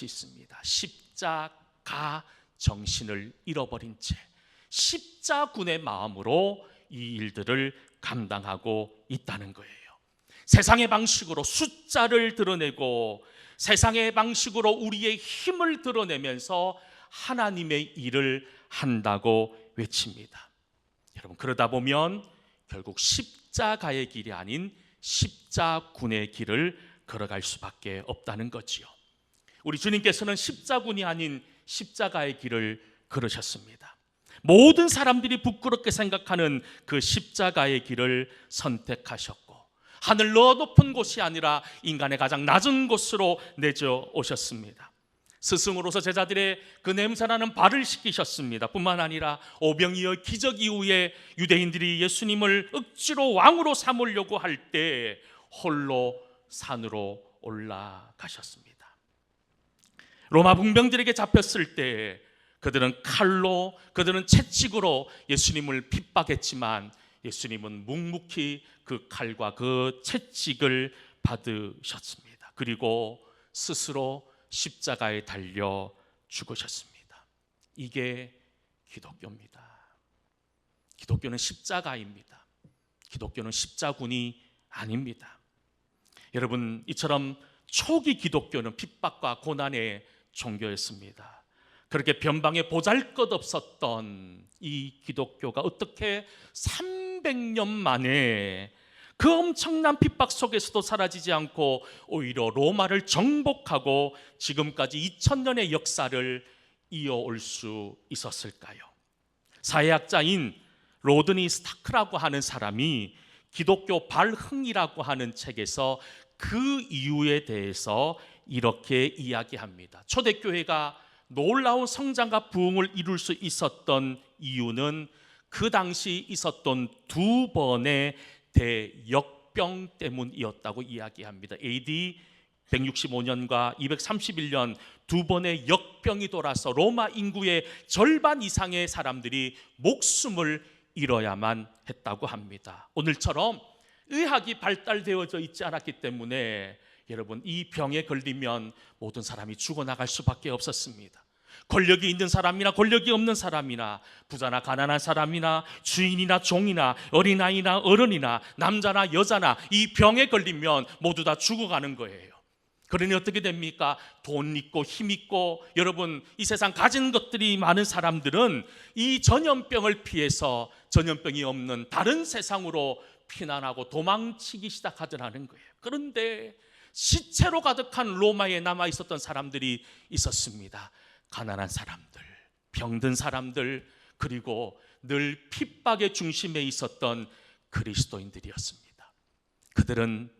것이 있습니다. 십자가 정신을 잃어버린 채 십자군의 마음으로 이 일들을 감당하고 있다는 거예요. 세상의 방식으로 숫자를 드러내고 세상의 방식으로 우리의 힘을 드러내면서 하나님의 일을 한다고 외칩니다. 여러분 그러다 보면 결국 십자가의 길이 아닌 십자군의 길을 걸어갈 수밖에 없다는 거지요. 우리 주님께서는 십자군이 아닌 십자가의 길을 걸으셨습니다. 모든 사람들이 부끄럽게 생각하는 그 십자가의 길을 선택하셨고 하늘 너 높은 곳이 아니라 인간의 가장 낮은 곳으로 내져 오셨습니다. 스승으로서 제자들의 그 냄새나는 발을 씻기셨습니다. 뿐만 아니라 오병이어 기적 이후에 유대인들이 예수님을 억지로 왕으로 삼으려고 할 때 홀로 산으로 올라가셨습니다. 로마 군병들에게 잡혔을 때 그들은 칼로 그들은 채찍으로 예수님을 핍박했지만 예수님은 묵묵히 그 칼과 그 채찍을 받으셨습니다. 그리고 스스로 십자가에 달려 죽으셨습니다. 이게 기독교입니다. 기독교는 십자가입니다. 기독교는 십자군이 아닙니다. 여러분, 이처럼 초기 기독교는 핍박과 고난의 종교였습니다. 그렇게 변방에 보잘 것 없었던 이 기독교가 어떻게 300년 만에 그 엄청난 핍박 속에서도 사라지지 않고 오히려 로마를 정복하고 지금까지 2000년의 역사를 이어올 수 있었을까요? 사회학자인 로드니 스타크라고 하는 사람이 기독교 발흥이라고 하는 책에서 그 이유에 대해서 이렇게 이야기합니다. 초대교회가 놀라운 성장과 부흥을 이룰 수 있었던 이유는 그 당시 있었던 두 번의 대역병 때문이었다고 이야기합니다. AD 165년과 231년 두 번의 역병이 돌아서 로마 인구의 절반 이상의 사람들이 목숨을 잃어야만 했다고 합니다. 오늘처럼 의학이 발달되어져 있지 않았기 때문에 여러분 이 병에 걸리면 모든 사람이 죽어나갈 수밖에 없었습니다. 권력이 있는 사람이나 권력이 없는 사람이나 부자나 가난한 사람이나 주인이나 종이나 어린아이나 어른이나 남자나 여자나 이 병에 걸리면 모두 다 죽어가는 거예요. 그러니 어떻게 됩니까? 돈 있고 힘 있고 여러분 이 세상 가진 것들이 많은 사람들은 이 전염병을 피해서 전염병이 없는 다른 세상으로 피난하고 도망치기 시작하더라는 거예요. 그런데 시체로 가득한 로마에 남아 있었던 사람들이 있었습니다. 가난한 사람들, 병든 사람들, 그리고 늘 핍박의 중심에 있었던 그리스도인들이었습니다. 그들은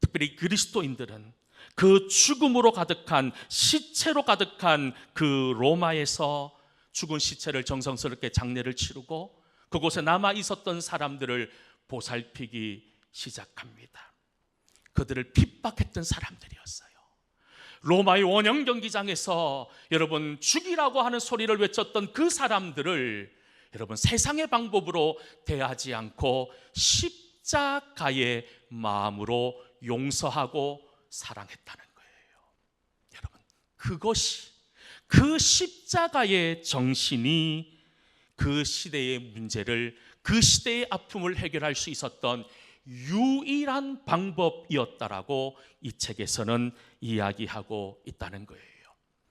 특별히 그리스도인들은 그 죽음으로 가득한 시체로 가득한 그 로마에서 죽은 시체를 정성스럽게 장례를 치르고 그곳에 남아 있었던 사람들을 보살피기 시작합니다. 그들을 핍박했던 사람들이었어요. 로마의 원형 경기장에서 여러분 죽이라고 하는 소리를 외쳤던 그 사람들을 여러분 세상의 방법으로 대하지 않고 십자가의 마음으로 용서하고 사랑했다는 거예요. 여러분 그것이 그 십자가의 정신이 그 시대의 문제를 그 시대의 아픔을 해결할 수 있었던 유일한 방법이었다라고 이 책에서는 이야기하고 있다는 거예요.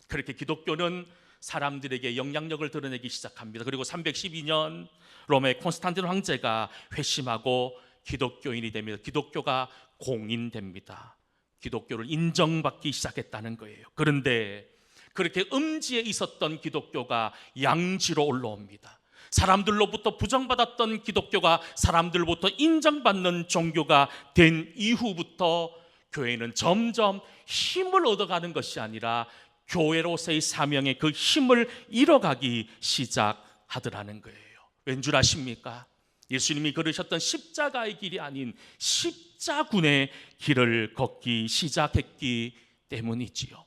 그렇게 기독교는 사람들에게 영향력을 드러내기 시작합니다. 그리고 312년 로마의 콘스탄틴 황제가 회심하고 기독교인이 됩니다. 기독교가 공인됩니다. 기독교를 인정받기 시작했다는 거예요. 그런데 그렇게 음지에 있었던 기독교가 양지로 올라옵니다. 사람들로부터 부정받았던 기독교가 사람들로부터 인정받는 종교가 된 이후부터 교회는 점점 힘을 얻어가는 것이 아니라 교회로서의 사명의 그 힘을 잃어가기 시작하더라는 거예요. 왠 줄 아십니까? 예수님이 걸으셨던 십자가의 길이 아닌 십자군의 길을 걷기 시작했기 때문이지요.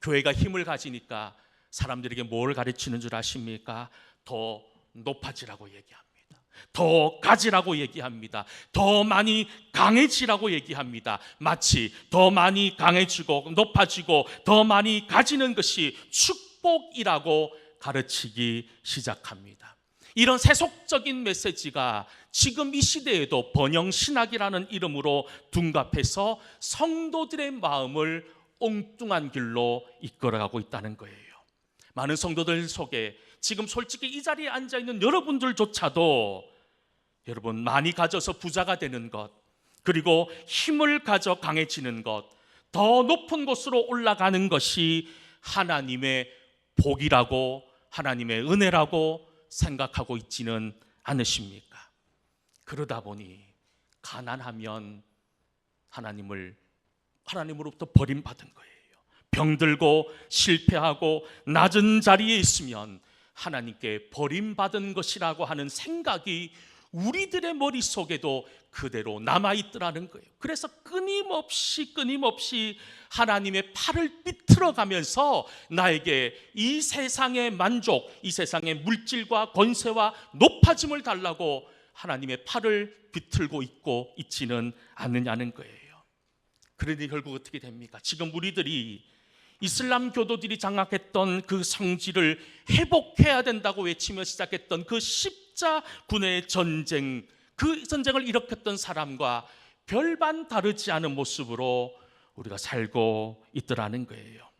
교회가 힘을 가지니까 사람들에게 뭘 가르치는 줄 아십니까? 더 높아지라고 얘기합니다. 더 가지라고 얘기합니다. 더 많이 강해지라고 얘기합니다. 마치 더 많이 강해지고 높아지고 더 많이 가지는 것이 축복이라고 가르치기 시작합니다. 이런 세속적인 메시지가 지금 이 시대에도 번영신학이라는 이름으로 둔갑해서 성도들의 마음을 엉뚱한 길로 이끌어가고 있다는 거예요. 많은 성도들 속에 지금 솔직히 이 자리에 앉아 있는 여러분들조차도 여러분 많이 가져서 부자가 되는 것, 그리고 힘을 가져 강해지는 것, 더 높은 곳으로 올라가는 것이 하나님의 복이라고 하나님의 은혜라고 생각하고 있지는 않으십니까? 그러다 보니 가난하면 하나님을 하나님으로부터 버림받은 거예요. 병들고 실패하고 낮은 자리에 있으면 하나님께 버림받은 것이라고 하는 생각이 우리들의 머릿속에도 그대로 남아있더라는 거예요. 그래서 끊임없이 끊임없이 하나님의 팔을 비틀어 가면서 나에게 이 세상의 만족, 이 세상의 물질과 권세와 높아짐을 달라고 하나님의 팔을 비틀고 있고 있지는 않느냐는 거예요. 그러니 결국 어떻게 됩니까? 지금 우리들이 이슬람 교도들이 장악했던 그 성지를 회복해야 된다고 외치며 시작했던 그 십자 군의 전쟁, 그 전쟁을 일으켰던 사람과 별반 다르지 않은 모습으로 우리가 살고 있더라는 거예요.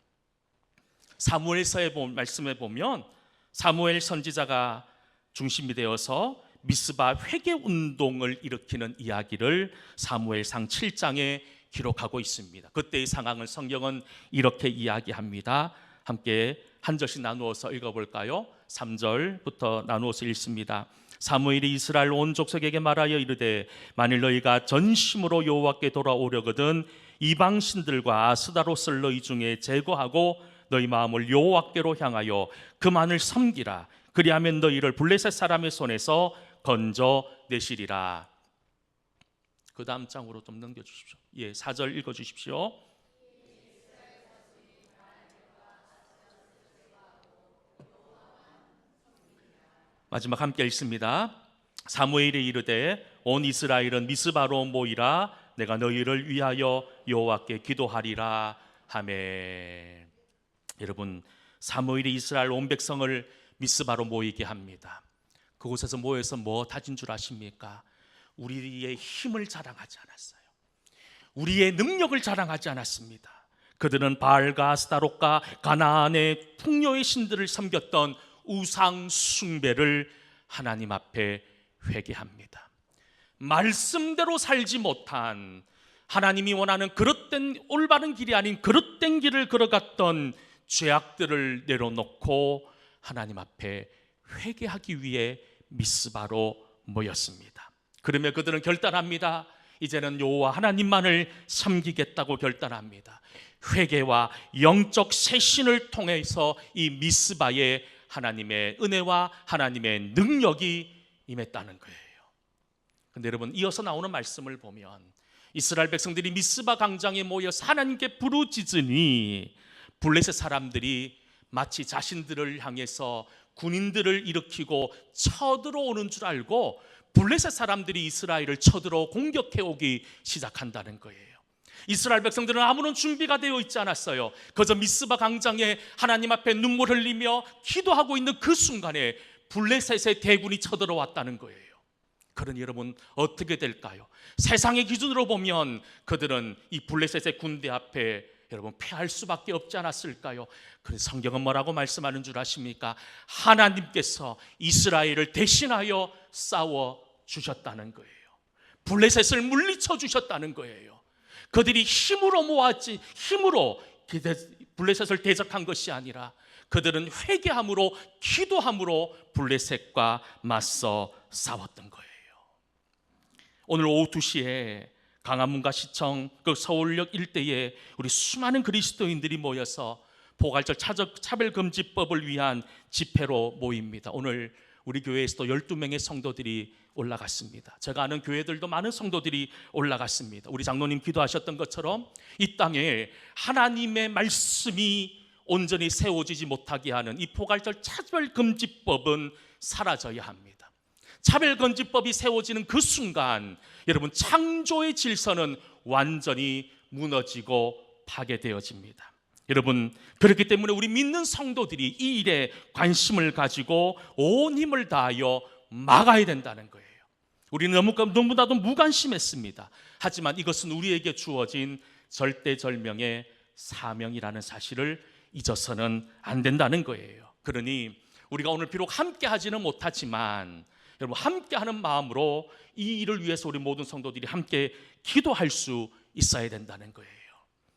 사무엘서의 말씀에 보면 사무엘 선지자가 중심이 되어서 미스바 회개 운동을 일으키는 이야기를 사무엘상 7장에 기록하고 있습니다. 그때의 상황을 성경은 이렇게 이야기합니다. 함께 한 절씩 나누어서 읽어볼까요? 3절부터 나누어서 읽습니다. 사무엘이 이스라엘 온 족속에게 말하여 이르되 만일 너희가 전심으로 여호와께 돌아오려거든 이방 신들과 아스다롯을 너희 중에 제거하고 너희 마음을 여호와께로 향하여 그만을 섬기라 그리하면 너희를 블레셋 사람의 손에서 건져 내시리라. 그 다음 장으로 좀 넘겨 주십시오. 예, 4절 읽어 주십시오. 마지막 함께 읽습니다. 사무엘이 이르되 온 이스라엘은 미스바로 모이라 내가 너희를 위하여 여호와께 기도하리라 하매 여러분 사무엘이 이스라엘 온 백성을 미스바로 모이게 합니다. 그곳에서 모여서 뭐 다진 줄 아십니까? 우리의 힘을 자랑하지 않았어요. 우리의 능력을 자랑하지 않았습니다. 그들은 바알과 아스타롯과 가나안의 풍요의 신들을 섬겼던 우상 숭배를 하나님 앞에 회개합니다. 말씀대로 살지 못한 하나님이 원하는 그릇된 올바른 길이 아닌 그릇된 길을 걸어갔던 죄악들을 내려놓고 하나님 앞에 회개하기 위해 미스바로 모였습니다. 그러며 그들은 결단합니다. 이제는 여호와 하나님만을 섬기겠다고 결단합니다. 회개와 영적 쇄신을 통해서 이 미스바에 하나님의 은혜와 하나님의 능력이 임했다는 거예요. 근데 여러분 이어서 나오는 말씀을 보면 이스라엘 백성들이 미스바 광장에 모여서 하나님께 부르짖으니 블레셋 사람들이 마치 자신들을 향해서 군인들을 일으키고 쳐들어오는 줄 알고 블레셋 사람들이 이스라엘을 쳐들어 공격해 오기 시작한다는 거예요. 이스라엘 백성들은 아무런 준비가 되어 있지 않았어요. 그저 미스바 광장에 하나님 앞에 눈물 흘리며 기도하고 있는 그 순간에 블레셋의 대군이 쳐들어왔다는 거예요. 그러니 여러분 어떻게 될까요? 세상의 기준으로 보면 그들은 이 블레셋의 군대 앞에 여러분 패할 수밖에 없지 않았을까요? 그래서 성경은 뭐라고 말씀하는 줄 아십니까? 하나님께서 이스라엘을 대신하여 싸워 주셨다는 거예요. 블레셋을 물리쳐 주셨다는 거예요. 그들이 힘으로 모았지 힘으로 블레셋을 대적한 것이 아니라 그들은 회개함으로 기도함으로 블레셋과 맞서 싸웠던 거예요. 오늘 오후 2시에 강화문과 시청 그 서울역 일대에 우리 수많은 그리스도인들이 모여서 포괄절 차별금지법을 위한 집회로 모입니다. 오늘 우리 교회에서도 12명의 성도들이 올라갔습니다. 제가 아는 교회들도 많은 성도들이 올라갔습니다. 우리 장로님 기도하셨던 것처럼 이 땅에 하나님의 말씀이 온전히 세워지지 못하게 하는 이 포괄절 차별금지법은 사라져야 합니다. 차별금지법이 세워지는 그 순간 여러분 창조의 질서는 완전히 무너지고 파괴되어집니다. 여러분 그렇기 때문에 우리 믿는 성도들이 이 일에 관심을 가지고 온 힘을 다하여 막아야 된다는 거예요. 우리는 너무 너무나도 무관심했습니다. 하지만 이것은 우리에게 주어진 절대절명의 사명이라는 사실을 잊어서는 안 된다는 거예요. 그러니 우리가 오늘 비록 함께 하지는 못하지만 여러분 함께 하는 마음으로 이 일을 위해서 우리 모든 성도들이 함께 기도할 수 있어야 된다는 거예요.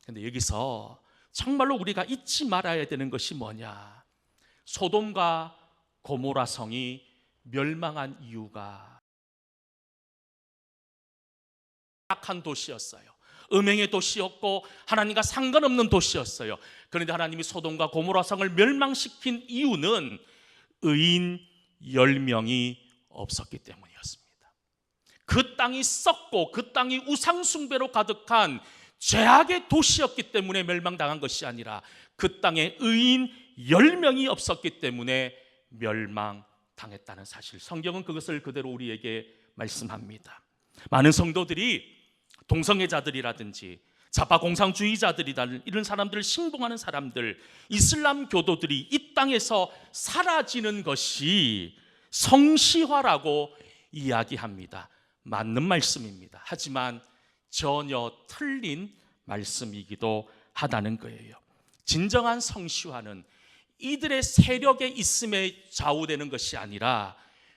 근데 여기서 정말로 우리가 잊지 말아야 되는 것이 뭐냐? 소돔과 고모라 성이 멸망한 이유가 악한 도시였어요. 음행의 도시였고 하나님과 상관없는 도시였어요. 그런데 하나님이 소돔과 고모라 성을 멸망시킨 이유는 의인 10명이 없었기 때문이었습니다. 그 땅이 썩고 그 땅이 우상숭배로 가득한 죄악의 도시였기 때문에 멸망당한 것이 아니라 그 땅에 의인 10명이 없었기 때문에 멸망 당했다는 사실. 성경은 그것을 그대로 우리에게 말씀합니다. 많은 성도들이 동성애자들이라든지 자파 공상주의자들이다 이런 사람들을 신봉하는 사람들 이슬람 교도들이 이 땅에서 사라지는 것이 성시화라고 이야기합니다. 맞는 말씀입니다. 하지만 전혀 틀린 말씀이기도 하다는 거예요. 진정한 성시화는 이들의 세력에 있음에 좌우되는 것이 아니라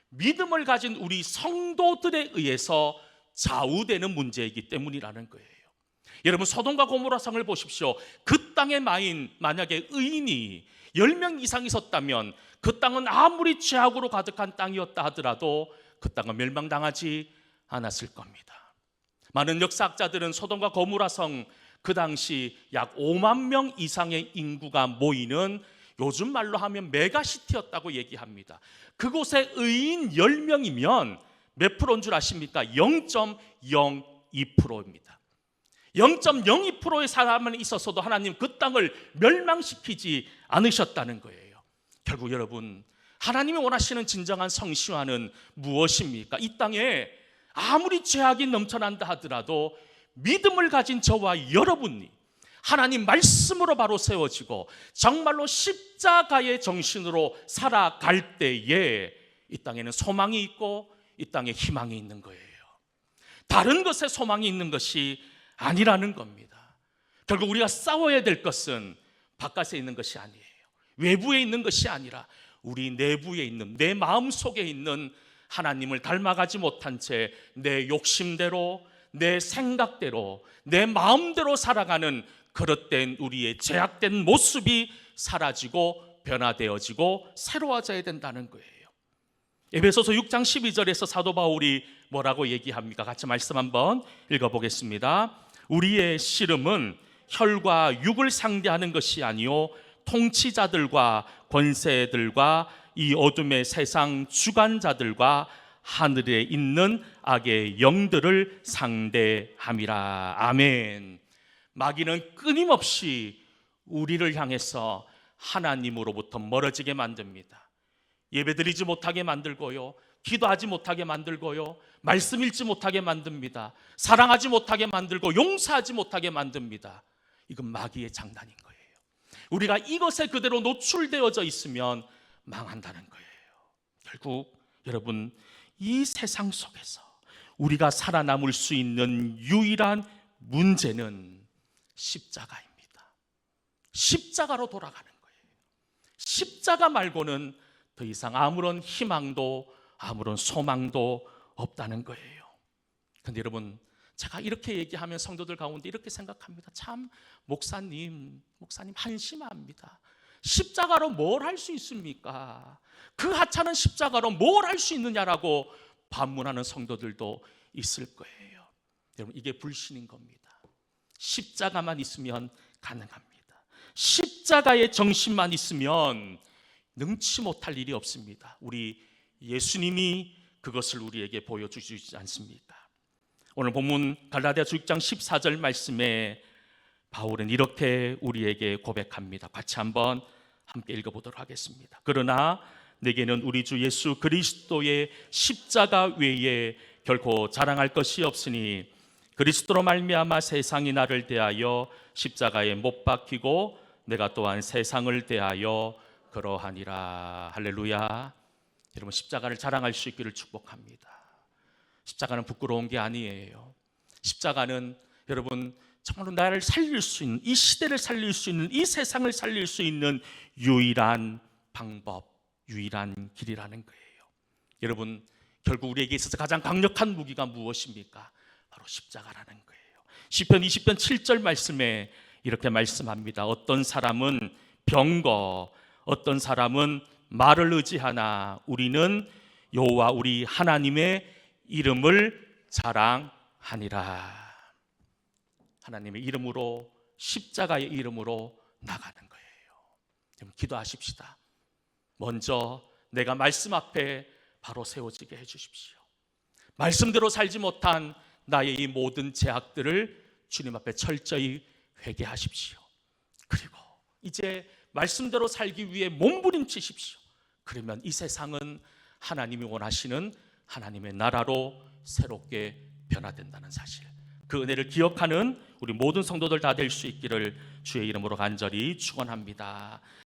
믿음을 가진 우리 성도들에 의해서 좌우되는 문제이기 때문이라는 거예요. 여러분 소돔과 고모라 성을 보십시오. 그 땅에 마인 만약에 의인이 10명 이상 있었다면 그 땅은 아무리 죄악으로 가득한 땅이었다 하더라도 그 땅은 멸망당하지 않았을 겁니다. 많은 역사학자들은 소돔과 고모라 성 그 당시 약 5만 명 이상의 인구가 모이는 요즘 말로 하면 메가시티였다고 얘기합니다. 그곳에 의인 10명이면 몇 프로인 줄 아십니까? 0.02%입니다. 0.02%의 사람은 있었어도 하나님 그 땅을 멸망시키지 않으셨다는 거예요. 결국 여러분, 하나님이 원하시는 진정한 성시화는 무엇입니까? 이 땅에 아무리 죄악이 넘쳐난다 하더라도 믿음을 가진 저와 여러분이 하나님 말씀으로 바로 세워지고 정말로 십자가의 정신으로 살아갈 때에 이 땅에는 소망이 있고 이 땅에 희망이 있는 거예요. 다른 것에 소망이 있는 것이 아니라는 겁니다. 결국 우리가 싸워야 될 것은 바깥에 있는 것이 아니에요. 외부에 있는 것이 아니라 우리 내부에 있는 내 마음 속에 있는 하나님을 닮아가지 못한 채 내 욕심대로 내 생각대로 내 마음대로 살아가는 그릇된 우리의 제약된 모습이 사라지고 변화되어지고 새로워져야 된다는 거예요. 에베소서 6장 12절에서 사도 바울이 뭐라고 얘기합니까? 같이 말씀 한번 읽어보겠습니다. 우리의 씨름은 혈과 육을 상대하는 것이 아니요 통치자들과 권세들과 이 어둠의 세상 주관자들과 하늘에 있는 악의 영들을 상대함이라. 아멘. 마귀는 끊임없이 우리를 향해서 하나님으로부터 멀어지게 만듭니다. 예배드리지 못하게 만들고요. 기도하지 못하게 만들고요. 말씀 읽지 못하게 만듭니다. 사랑하지 못하게 만들고 용서하지 못하게 만듭니다. 이건 마귀의 장난인 거예요. 우리가 이것에 그대로 노출되어져 있으면 망한다는 거예요. 결국 여러분 이 세상 속에서 우리가 살아남을 수 있는 유일한 문제는 십자가입니다. 십자가로 돌아가는 거예요. 십자가 말고는 더 이상 아무런 희망도 아무런 소망도 없다는 거예요. 근데 여러분, 제가 이렇게 얘기하면 성도들 가운데 이렇게 생각합니다. 참 목사님, 목사님 한심합니다. 십자가로 뭘 할 수 있습니까? 그 하찮은 십자가로 뭘 할 수 있느냐라고 반문하는 성도들도 있을 거예요. 여러분, 이게 불신인 겁니다. 십자가만 있으면 가능합니다. 십자가의 정신만 있으면 능치 못할 일이 없습니다. 우리 예수님이 그것을 우리에게 보여주시지 않습니까? 오늘 본문 갈라디아서 6장 14절 말씀에 바울은 이렇게 우리에게 고백합니다. 같이 한번 함께 읽어보도록 하겠습니다. 그러나 내게는 우리 주 예수 그리스도의 십자가 외에 결코 자랑할 것이 없으니 그리스도로 말미암아 세상이 나를 대하여 십자가에 못 박히고 내가 또한 세상을 대하여 그러하니라. 할렐루야. 여러분 십자가를 자랑할 수 있기를 축복합니다. 십자가는 부끄러운 게 아니에요. 십자가는 여러분 정말로 나를 살릴 수 있는 이 시대를 살릴 수 있는 이 세상을 살릴 수 있는 유일한 방법 유일한 길이라는 거예요. 여러분 결국 우리에게 있어서 가장 강력한 무기가 무엇입니까? 바로 십자가라는 거예요. 시편 20편 7절 말씀에 이렇게 말씀합니다. 어떤 사람은 병거, 어떤 사람은 말을 의지하나 우리는 여호와 우리 하나님의 이름을 자랑하니라. 하나님의 이름으로 십자가의 이름으로 나가는 거예요. 여러분 기도하십시다. 먼저 내가 말씀 앞에 바로 세워지게 해 주십시오. 말씀대로 살지 못한 나의 이 모든 제약들을 주님 앞에 철저히 회개하십시오. 그리고 이제 말씀대로 살기 위해 몸부림치십시오. 그러면 이 세상은 하나님이 원하시는 하나님의 나라로 새롭게 변화된다는 사실. 그 은혜를 기억하는 우리 모든 성도들 다 될 수 있기를 주의 이름으로 간절히 축원합니다.